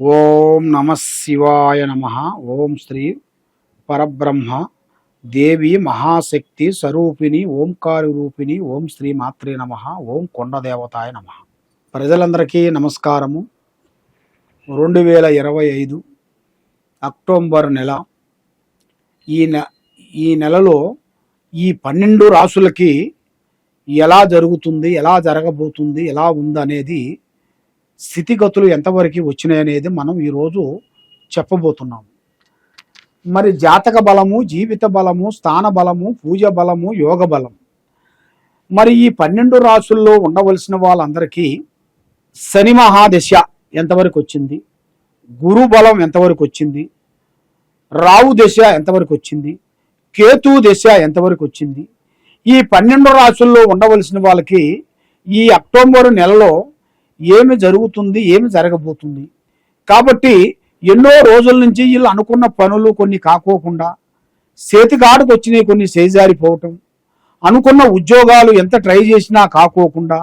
ఓం నమ శివాయ నమ. ఓం శ్రీ పరబ్రహ్మ. దేవి మహాశక్తి స్వరూపిణి ఓంకారి రూపిణి ఓం శ్రీ మాత్రే నమ. ఓం కొండదేవతాయ నమ. ప్రజలందరికీ నమస్కారము. రెండు వేల ఇరవై ఐదు అక్టోబర్ నెల. ఈ నె ఈ నెలలో ఈ పన్నెండు రాసులకి ఎలా జరుగుతుంది ఎలా జరగబోతుంది ఎలా ఉందనేది స్థితిగతులు ఎంతవరకు వచ్చినాయనేది మనం ఈరోజు చెప్పబోతున్నాం. మరి జాతక బలము జీవిత బలము స్థాన బలము పూజ బలము యోగ బలం. మరి ఈ పన్నెండు రాసుల్లో ఉండవలసిన వాళ్ళందరికీ శని మహాదశ ఎంతవరకు వచ్చింది? గురు బలం ఎంతవరకు వచ్చింది? రావు దశ ఎంతవరకు వచ్చింది? కేతు దశ ఎంతవరకు వచ్చింది? ఈ పన్నెండు రాసుల్లో ఉండవలసిన వాళ్ళకి ఈ అక్టోబర్ నెలలో ఏమి జరుగుతుంది ఏమి జరగబోతుంది. కాబట్టి ఎన్నో రోజుల నుంచి వీళ్ళు అనుకున్న పనులు కొన్ని కాకోకుండా చేతికాడుకు వచ్చినాయి కొన్ని చేజారిపోవటం అనుకున్న ఉద్యోగాలు ఎంత ట్రై చేసినా కాకోకుండా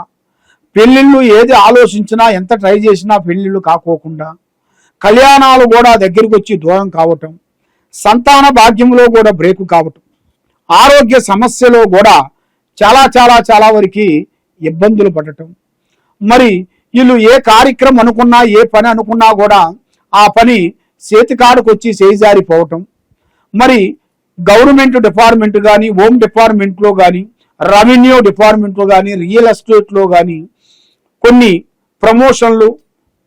పెళ్ళిళ్ళు ఏది ఆలోచించినా ఎంత ట్రై చేసినా పెళ్ళిళ్ళు కాకోకుండా కళ్యాణాలు కూడా దగ్గరికి వచ్చి దూరం కావటం సంతాన భాగ్యంలో కూడా బ్రేకు కావటం ఆరోగ్య సమస్యలో కూడా చాలా చాలా చాలా వరకు ఇబ్బందులు పడటం. మరి వీళ్ళు ఏ కార్యక్రమం అనుకున్నా ఏ పని అనుకున్నా కూడా ఆ పని చేతికాడుకు వచ్చి చేజారిపోవటం మరి గవర్నమెంట్ డిపార్ట్మెంట్ కానీ హోమ్ డిపార్ట్మెంట్లో కానీ రెవెన్యూ డిపార్ట్మెంట్లో కానీ రియల్ ఎస్టేట్లో కానీ కొన్ని ప్రమోషన్లు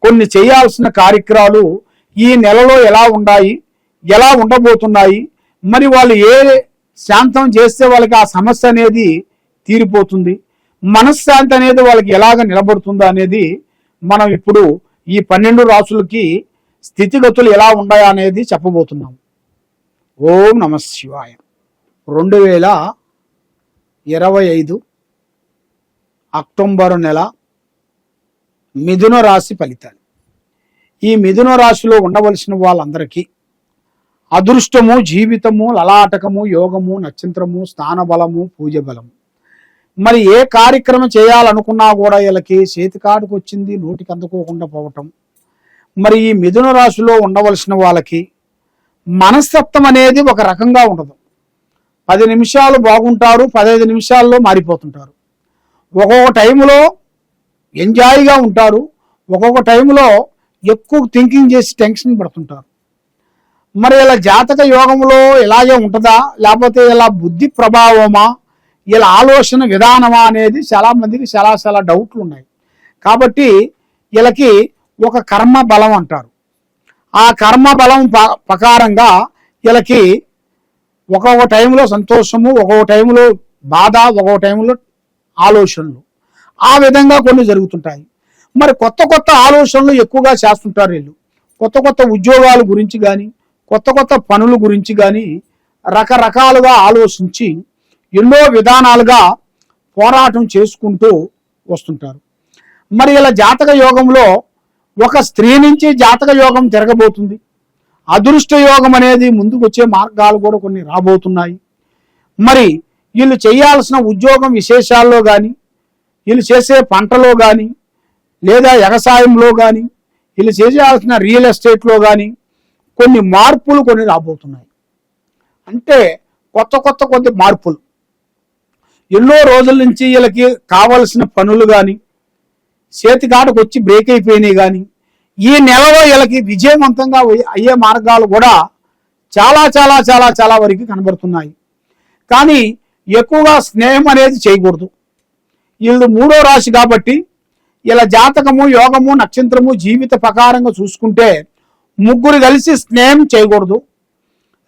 కొన్ని చేయాల్సిన కార్యక్రమాలు ఈ నెలలో ఎలా ఉన్నాయి ఎలా ఉండబోతున్నాయి మరి వాళ్ళు ఏ శాంతం చేస్తే వాళ్ళకి ఆ సమస్య అనేది తీరిపోతుంది. మనశ్శాంతి అనేది వాళ్ళకి ఎలాగ నిలబడుతుందో అనేది మనం ఇప్పుడు ఈ పన్నెండు రాసులకి స్థితిగతులు ఎలా ఉన్నాయా అనేది చెప్పబోతున్నాం. ఓం నమ శివాయ. రెండు వేల ఇరవై ఐదు అక్టోబర్ నెల మిథున రాశి ఫలితాలు. ఈ మిథున రాశిలో ఉండవలసిన వాళ్ళందరికీ అదృష్టము జీవితము లలాటకము యోగము నక్షత్రము స్థానబలము పూజ బలము మరి ఏ కార్యక్రమం చేయాలనుకున్నా కూడా వీళ్ళకి చేతికాటుకు వచ్చింది నోటికి అందుకోకుండా పోవటం. మరి ఈ మిథున రాశిలో ఉండవలసిన వాళ్ళకి మనస్తత్వం అనేది ఒక రకంగా ఉండదు. పది నిమిషాలు బాగుంటారు పదహైదు నిమిషాల్లో మారిపోతుంటారు. ఒక్కొక్క టైంలో ఎంజాయ్గా ఉంటారు ఒక్కొక్క టైంలో ఎక్కువ థింకింగ్ చేసి టెన్షన్ పడుతుంటారు. మరి ఇలా జాతక యోగంలో ఇలాగే ఉంటుందా? లేకపోతే ఇలా బుద్ధి ప్రభావమా? వీళ్ళ ఆలోచన విధానమా అనేది చాలా మందికి చాలా చాలా డౌట్లు ఉన్నాయి. కాబట్టి వీళ్ళకి ఒక కర్మ బలం అంటారు. ఆ కర్మ బలం ప- ప్రకారంగా వీళ్ళకి ఒక్కొక్క టైంలో సంతోషము ఒక్కొక్క టైంలో బాధ ఒక్కొక్క టైంలో ఆలోచనలు. ఆ విధంగా కొన్ని జరుగుతుంటాయి. మరి కొత్త కొత్త ఆలోచనలు ఎక్కువగా చేస్తుంటారు వీళ్ళు. కొత్త కొత్త ఉద్యోగాల గురించి కానీ కొత్త కొత్త పనుల గురించి కానీ రకరకాలుగా ఆలోచించి ఎన్నో విధానాలుగా పోరాటం చేసుకుంటూ వస్తుంటారు. మరి ఇలా జాతక యోగంలో ఒక స్త్రీ నుంచి జాతక యోగం తిరగబోతుంది అదృష్ట యోగం అనేది ముందుకు వచ్చే మార్గాలు కూడా కొన్ని రాబోతున్నాయి. మరి వీళ్ళు చేయాల్సిన ఉద్యోగం విశేషాల్లో కానీ వీళ్ళు చేసే పంటలో కానీ లేదా వ్యవసాయంలో కానీ వీళ్ళు చేయాల్సిన రియల్ ఎస్టేట్లో కానీ కొన్ని మార్పులు కొన్ని రాబోతున్నాయి. అంటే కొత్త కొత్త కొద్ది మార్పులు. ఎన్నో రోజుల నుంచి వీళ్ళకి కావలసిన పనులు కానీ చేతికాటకు వచ్చి బ్రేక్ అయిపోయినాయి కానీ ఈ నెలలో వీళ్ళకి విజయవంతంగా అయ్యే- మార్గాలు కూడా చాలా చాలా చాలా చాలా వరకు కనబడుతున్నాయి. కానీ ఎక్కువగా స్నేహం అనేది చేయకూడదు. వీళ్ళు మూడో రాశి కాబట్టి ఇలా జాతకము యోగము నక్షత్రము జీవిత ప్రకారంగా చూసుకుంటే ముగ్గురు కలిసి స్నేహం చేయకూడదు.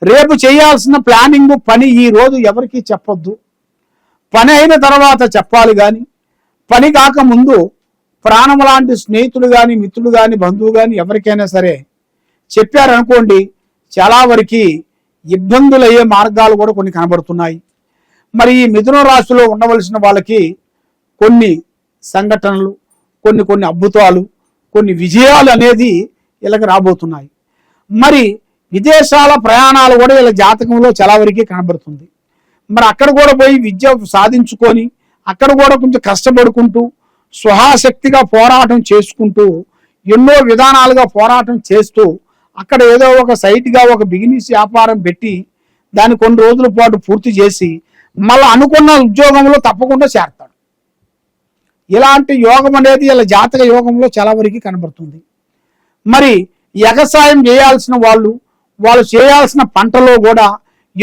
రేపు చేయాల్సిన ప్లానింగ్ పని ఈ రోజు ఎవరికి చెప్పొద్దు. పని అయిన తర్వాత చెప్పాలి కానీ పని కాక ముందు ప్రాణం లాంటి స్నేహితులు కానీ మిత్రులు కానీ బంధువు కానీ ఎవరికైనా సరే చెప్పారనుకోండి చాలా వరకు ఇబ్బందులయ్యే మార్గాలు కూడా కొన్ని కనబడుతున్నాయి. మరి ఈ మిథున రాశిలో ఉండవలసిన వాళ్ళకి కొన్ని సంఘటనలు కొన్ని కొన్ని అద్భుతాలు కొన్ని విజయాలు అనేది వీళ్ళకి రాబోతున్నాయి. మరి విదేశాల ప్రయాణాలు కూడా వీళ్ళ జాతకంలో చాలా వరకు కనబడుతుంది. మరి అక్కడ కూడా పోయి విద్య సాధించుకొని అక్కడ కూడా కొంచెం కష్టపడుకుంటూ స్వహాశక్తిగా పోరాటం చేసుకుంటూ ఎన్నో విధానాలుగా పోరాటం చేస్తూ అక్కడ ఏదో ఒక సైట్గా ఒక బిజినెస్ వ్యాపారం పెట్టి దాన్ని కొన్ని రోజుల పాటు పూర్తి చేసి మళ్ళీ అనుకున్న ఉద్యోగంలో తప్పకుండా చేరతాడు. ఇలాంటి యోగం అనేది ఇలా జాతక యోగంలో చాలా వరకు కనబడుతుంది. మరి ఎగసాయం చేయాల్సిన వాళ్ళు వాళ్ళు చేయాల్సిన పంటలో కూడా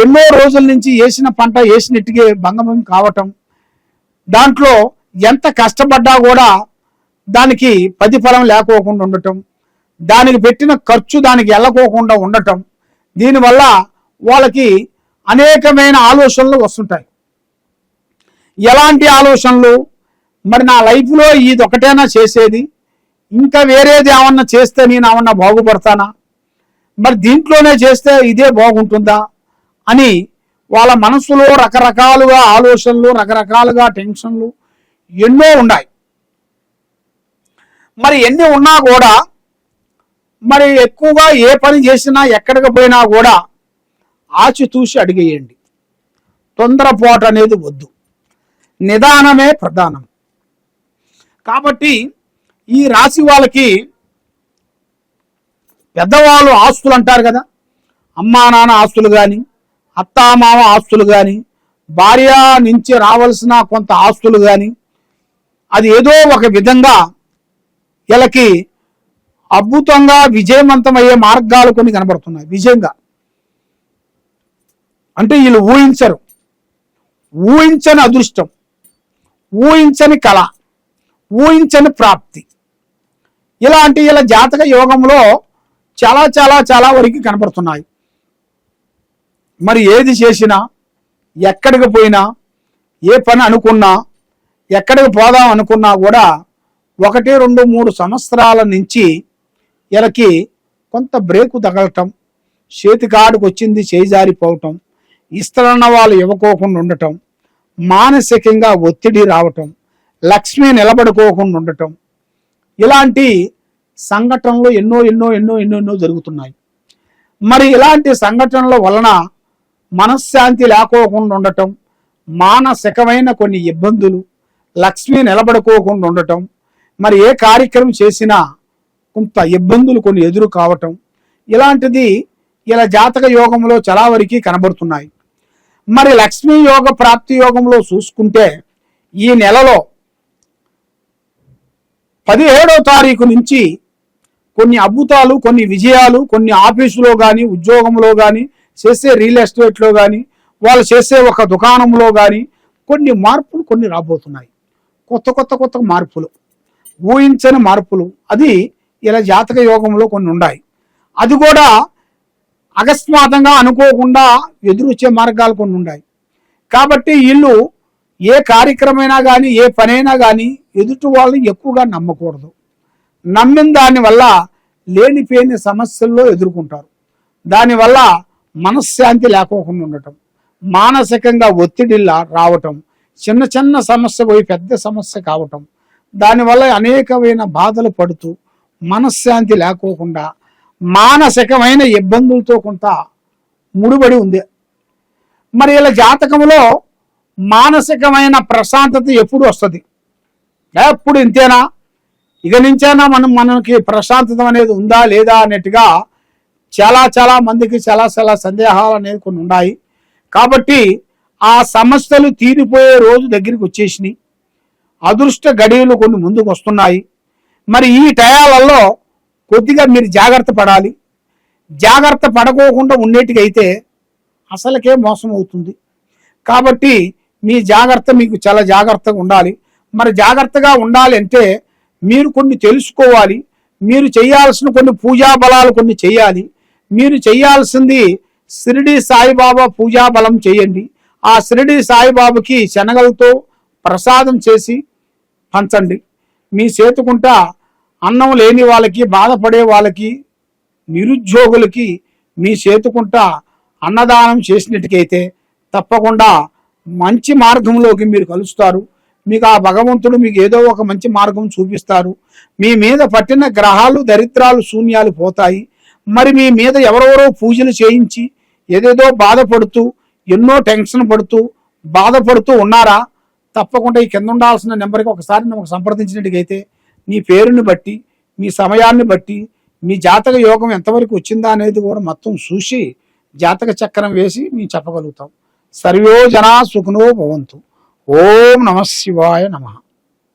ఎన్నో రోజుల నుంచి వేసిన పంట వేసినట్టుగా భంగమం కావటం. దాంట్లో ఎంత కష్టపడ్డా కూడా దానికి ప్రతిఫలం లేకోకుండా ఉండటం. దానికి పెట్టిన ఖర్చు దానికి వెళ్ళకోకుండా ఉండటం. దీనివల్ల వాళ్ళకి అనేకమైన ఆలోచనలు వస్తుంటాయి. ఎలాంటి ఆలోచనలు? మరి నా లైఫ్లో ఇది ఒకటేనా చేసేది? ఇంకా వేరేది ఏమన్నా చేస్తే నేను ఏమన్నా బాగుపడతానా? మరి దీంట్లోనే చేస్తే ఇదే బాగుంటుందా? అని వాళ్ళ మనసులో రకరకాలుగా ఆలోచనలు రకరకాలుగా టెన్షన్లు ఎన్నో ఉన్నాయి. మరి ఎన్ని ఉన్నా కూడా మరి ఎక్కువగా ఏ పని చేసినా ఎక్కడికి పోయినా కూడా ఆచితూసి అడిగేయండి. తొందరపోటు అనేది వద్దు. నిదానమే ప్రధానం. కాబట్టి ఈ రాశి వాళ్ళకి పెద్దవాళ్ళు ఆస్తులు అంటారు కదా. అమ్మా నాన్న ఆస్తులు కానీ అత్తామామ ఆస్తులు కానీ భార్య నుంచి రావాల్సిన కొంత ఆస్తులు కానీ అది ఏదో ఒక విధంగా వీళ్ళకి అద్భుతంగా విజయవంతమయ్యే మార్గాలు కొన్ని కనబడుతున్నాయి. విజయంగా. అంటే వీళ్ళు ఊహించరు. ఊహించని అదృష్టం. ఊహించని కళ. ఊహించని ప్రాప్తి. ఇలాంటి ఇలా జాతక యోగంలో చాలా చాలా చాలా వరకు కనపడుతున్నాయి మరి ఏది చేసినా ఎక్కడికి పోయినా ఏ పని అనుకున్నా ఎక్కడికి పోదాం అనుకున్నా కూడా ఒకటి రెండు మూడు సంవత్సరాల నుంచి వీళ్ళకి కొంత బ్రేకు తగలటం చేతికాడుకు వచ్చింది చేజారిపోవటం ఇస్తరన్న వాళ్ళు ఇవ్వకోకుండా ఉండటం మానసికంగా ఒత్తిడి రావటం లక్ష్మి నిలబడుకోకుండా ఉండటం ఇలాంటి సంఘటనలు ఎన్నో ఎన్నో ఎన్నో ఎన్నో ఎన్నో జరుగుతున్నాయి. మరి ఇలాంటి సంఘటనల వలన మనశ్శాంతి లేకోకుండా ఉండటం మానసికమైన కొన్ని ఇబ్బందులు లక్ష్మి నిలబడుకోకుండా ఉండటం మరి ఏ కార్యక్రమం చేసినా కొంత ఇబ్బందులు కొన్ని ఎదురు కావటం ఇలాంటిది ఇలా జాతక యోగంలో చాలా కనబడుతున్నాయి. మరి లక్ష్మీ యోగ ప్రాప్తి యోగంలో చూసుకుంటే ఈ నెలలో పదిహేడో తారీఖు నుంచి కొన్ని అద్భుతాలు కొన్ని విజయాలు కొన్ని ఆఫీసులో కానీ ఉద్యోగంలో కానీ చేసే రియల్ ఎస్టేట్లో కానీ వాళ్ళు చేసే ఒక దుకాణంలో కానీ కొన్ని మార్పులు కొన్ని రాబోతున్నాయి. కొత్త కొత్త కొత్త మార్పులు. ఊహించని మార్పులు. అది ఇలా జాతక యోగంలో కొన్ని ఉన్నాయి. అది కూడా అకస్మాత్తంగా అనుకోకుండా ఎదురొచ్చే మార్గాలు కొన్ని ఉన్నాయి. కాబట్టి వీళ్ళు ఏ కార్యక్రమైనా కానీ ఏ పనైనా కానీ ఎదుటి వాళ్ళని ఎక్కువగా నమ్మకూడదు. నమ్మిన దానివల్ల లేనిపోయిన సమస్యల్లో ఎదుర్కొంటారు. దానివల్ల మనశ్శాంతి లేకోకుండా ఉండటం మానసికంగా ఒత్తిడిలా రావటం చిన్న చిన్న సమస్య పోయి పెద్ద సమస్య కావటం దానివల్ల అనేకమైన బాధలు పడుతూ మనశ్శాంతి లేకోకుండా మానసికమైన ఇబ్బందులతో కొంత ముడిపడి ఉంది. మరి ఇలా జాతకంలో మానసికమైన ప్రశాంతత ఎప్పుడు వస్తుంది? ఎప్పుడు ఇంతేనా? ఇక నుంచైనా మనం మనకి ప్రశాంతత అనేది ఉందా లేదా అన్నట్టుగా చాలా చాలా మందికి చాలా చాలా సందేహాలు అనేవి కొన్ని ఉన్నాయి. కాబట్టి ఆ సమస్యలు తీరిపోయే రోజు దగ్గరికి వచ్చేసినాయి. అదృష్ట గడియలు కొన్ని ముందుకు వస్తున్నాయి. మరి ఈ టయాలలో కొద్దిగా మీరు జాగ్రత్త పడాలి. జాగ్రత్త పడకోకుండా ఉండేటికైతే అసలుకే మోసం అవుతుంది. కాబట్టి మీ జాగ్రత్త మీకు చాలా జాగ్రత్తగా ఉండాలి. మరి జాగ్రత్తగా ఉండాలి అంటే మీరు కొన్ని తెలుసుకోవాలి. మీరు చేయాల్సిన కొన్ని పూజా బలాలు కొన్ని చేయాలి. మీరు చేయాల్సింది షిరిడి సాయిబాబా పూజా బలం చేయండి. ఆ షిరిడి సాయిబాబాకి శనగలతో ప్రసాదం చేసి పంచండి. మీ చేతుకుంట అన్నం లేని వాళ్ళకి బాధపడే వాళ్ళకి నిరుద్యోగులకి మీ చేతుకుంట అన్నదానం చేసినట్టుకైతే తప్పకుండా మంచి మార్గంలోకి మీరు కలుస్తారు. మీకు ఆ భగవంతుడు మీకు ఏదో ఒక మంచి మార్గం చూపిస్తారు. మీ మీద పట్టిన గ్రహాలు దరిద్రాలు శూన్యాలు పోతాయి. మరి మీ మీద ఎవరెవరో పూజలు చేయించి ఏదేదో బాధపడుతూ ఎన్నో టెన్షన్ పడుతూ బాధపడుతూ ఉన్నారా? తప్పకుండా ఈ కింద ఉండాల్సిన నెంబర్కి ఒకసారి నువ్వు సంప్రదించినట్టుగైతే నీ పేరుని బట్టి మీ సమయాన్ని బట్టి మీ జాతక యోగం ఎంతవరకు వచ్చిందా అనేది కూడా మొత్తం చూసి జాతక చక్రం వేసి మేము చెప్పగలుగుతాం. సర్వోజనా సుఖనో భవంతు. ఓం నమ శివాయ నమః.